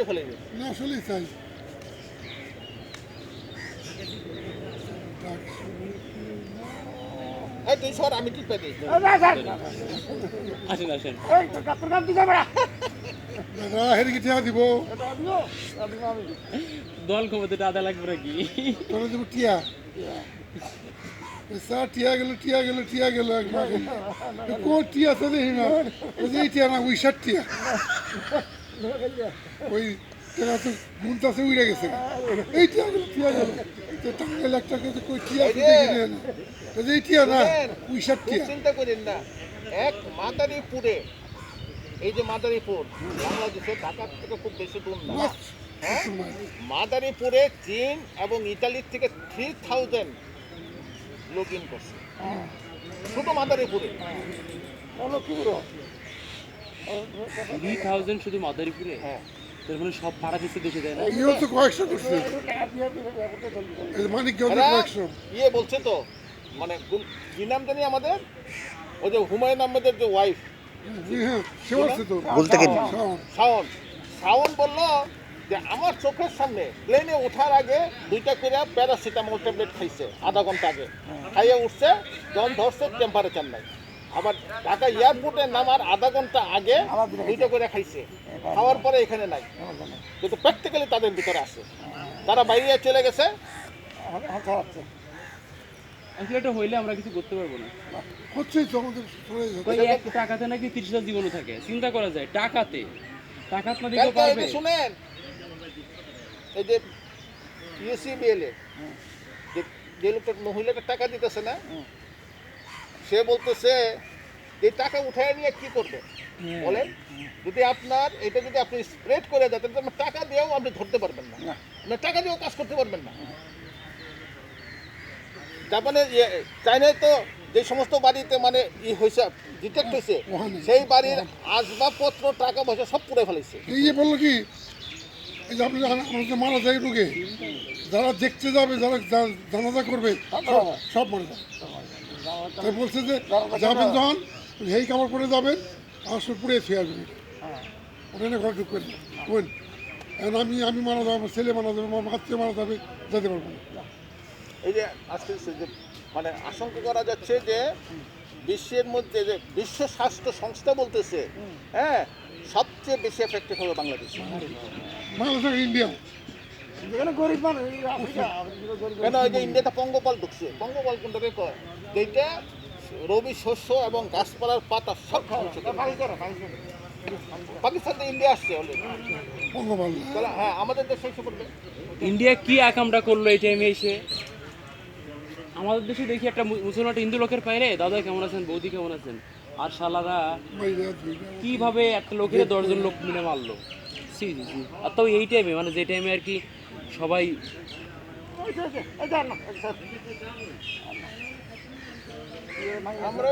কেটে ফেলেনি? না আসলেই তুই। সর আমি ঠিক আসেন আসেন। দিব। দল ক্ষমতাটা আদা লাগবে নাকি? তোরা দেবো টিয়া। স্যার টিয়া গেল টিয়া গেল টিয়া গেল একবার। কো টিয়া তো দেখি না। ওই টিয়া না ওই টিয়া। ওই গুনতাছে উড়ে গেছে। এই টিয়া গেল টিয়া গেল। তো টাকা লাখ টাকা তো কই টিয়া তো দেখি না। এই টিয়া না ষাট টিয়া। চিন্তা করেন না। এক মাদারীপুরে এই যে মাদারীপুর বাংলাদেশের ঢাকার থেকে খুব বেশি দূর না। হ্যাঁ? মাদারীপুরে চীন এবং ইতালির থেকে থ্রি থাউজেন্ড লগ ইন করছে শুধু মাদারীপুরে। থ্রি থাউজেন্ড শুধু মাদারীপুরে? হ্যাঁ। মানে সব ভাড়া দিচ্ছে দেশে দেয় না? ইও তো কয়েকশো করছে এই মানিক কয়েকশো। ইয়ে বলছে তো মানে কি নাম জানি আমাদের? ওই যে হুমায়ুন আহমেদের যে ওয়াইফ হ্যাঁ বলতে শাওন। শাওন শাওন যে আমার চোখের সামনে প্লেনে ওঠার আগে দুইটা করে প্যারাসিটামল ট্যাবলেট খাইছে আধা ঘণ্টা আগে। খাইয়ে উঠছে যখন ধরছে টেম্পারেচার নাই। আবার ঢাকা এয়ারপোর্টে নামার আধা ঘণ্টা আগে দুইটা করে খাইছে। খাওয়ার পরে এখানে নাই। কিন্তু প্র্যাকটিক্যালি তাদের ভিতরে আছে। তারা বাইরে চলে গেছে। আসলে এটা হইলে আমরা কিছু করতে পারব না। তো আমাদের টাকাতে নাকি তিরিশটা জীবনও থাকে। চিন্তা করা যায় টাকাতে। টাকাত না দিতে পারবে শুনেন। এই যে ইউসিবিএল এ যে যে লোকটা মহিলাটা টাকা দিতেছে না সে বলতেছে এই টাকা উঠায় নিয়ে কি করবে? বলেন যদি আপনার এটা যদি আপনি স্প্রেড করে দেন তাহলে টাকা দিয়েও আপনি ধরতে পারবেন না। আপনার টাকা দিয়েও কাজ করতে পারবেন না। জাপানে ইয়ে, চায়নায় তো যে সমস্ত বাড়িতে মানে ই হয়েছে ডিটেক্ট হয়েছে। সেই বাড়ির আসবাবপত্র টাকা পয়সা সব পুড়ে ফেলেছে এই যে বলল কি এই যে আপনি আমাদের মারা যায় রোগে যারা দেখতে যাবে যারা জানাজা করবে সব সব মারা যাবে। তাই বলছে যে যাবেন যখন সেই কাপড় পরে যাবেন আমার পুড়ে ছুঁয়ে আসবেন ওখানে ঘর ঢুকবেন কোন এখন আমি আমি মারা যাব আমার ছেলে মারা যাবে আমার বাচ্চা মারা যাবে যেতে পারব না। এই যে আজকে যে মানে আশঙ্কা করা যাচ্ছে যে বিশ্বের মধ্যে যে বিশ্ব স্বাস্থ্য সংস্থা বলতেছে হ্যাঁ সবচেয়ে বেশি এফেক্টেড হবে বাংলাদেশ। বাংলাদেশ আর ইন্ডিয়া কেন ওই যে ইন্ডিয়াতে পঙ্গপাল ঢুকছে? পঙ্গপাল কোনটাকে কয়? যেটা রবি শস্য এবং গাছপালার পাতা সব ধ্বংস পাকিস্তান থেকে ইন্ডিয়া আসছে বঙ্গবন্ধু তাহলে হ্যাঁ আমাদের দেশে এসে পড়বে ইন্ডিয়া কি আকামটা করল এই টাইমে এসে? আমাদের দেশে দেখি একটা মুসলমান হিন্দু লোকের পাইরে দাদা কেমন আছেন? বৌদি কেমন আছেন? আর শালারা কীভাবে একটা লোকের দশজন লোক মিলে মারলো? আর তো এই টাইমে মানে যে টাইমে আর কি সবাই আমরা